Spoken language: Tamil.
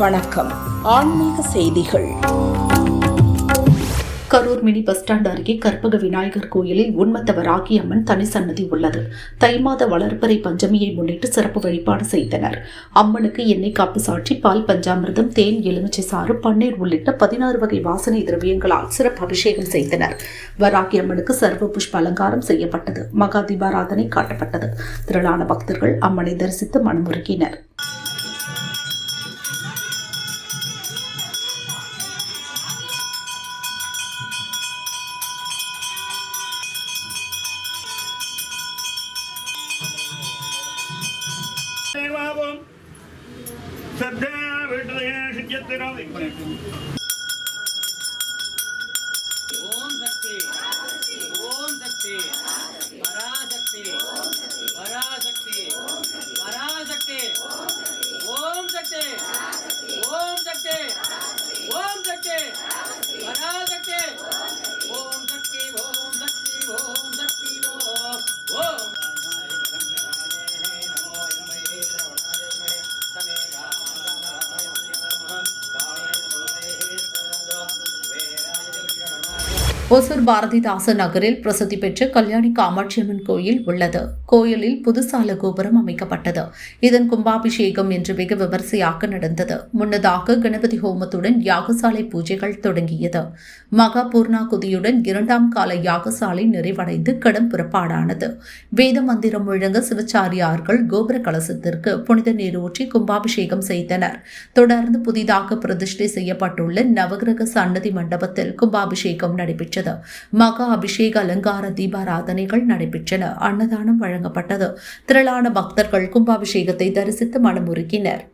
வணக்கம். ஆன்மீக செய்திகள். கரூர் மினி பஸ் ஸ்டாண்ட் அருகே கற்பக விநாயகர் கோயிலில் உண்மத்த ராகி அம்மன் தனி சன்னதி உள்ளது. தை மாத வளர்ப்பறை பஞ்சமியை முன்னிட்டு சிறப்பு வழிபாடு செய்தனர். அம்மனுக்கு எண்ணெய் காப்பு சாற்றி பால் பஞ்சாமிர்தம் தேன் எலுமிச்சை சாறு பன்னீர் உள்ளிட்ட பதினாறு வகை வாசனை திரவியங்களால் சிறப்பு அபிஷேகம் செய்தனர். வராகி அம்மனுக்கு சர்வ புஷ்ப அலங்காரம் செய்யப்பட்டது. மகா தீபாராதனை காட்டப்பட்டது. திரளான பக்தர்கள் அம்மனை தரிசித்து மனமுருகினர் Sarah, the devil, the ancient, get the rolling. Hosur Bharathidasan நகரில் பிரசித்தி பெற்ற கல்யாணி காமாட்சியம்மன் கோயில் உள்ளது. கோயிலில் புதுசால கோபுரம் அமைக்கப்பட்டது. இதன் கும்பாபிஷேகம் இன்று வெகு விமரிசையாக நடந்தது. முன்னதாக கணபதி ஹோமத்துடன் யாகசாலை பூஜைகள் தொடங்கியது. மகா பூர்ணாகுதியுடன் இரண்டாம் கால யாகசாலை நிறைவடைந்து கடும் புறப்பாடானது. வேத மந்திரம் முழங்க சிவச்சாரியார்கள் கோபுர கலசத்திற்கு புனித நீர் ஊற்றி கும்பாபிஷேகம் செய்தனர். தொடர்ந்து புதிதாக பிரதிஷ்டை செய்யப்பட்டுள்ள நவகிரக சன்னதி மண்டபத்தில் கும்பாபிஷேகம் நடைபெற்றது. மகா அபிஷேக அலங்கார தீபாராதனைகள் நடைபெற்றன. அன்னதானம் வழங்கப்பட்டது. திரளான பக்தர்கள் கும்பாபிஷேகத்தை தரிசித்து மனமுருக்கினர்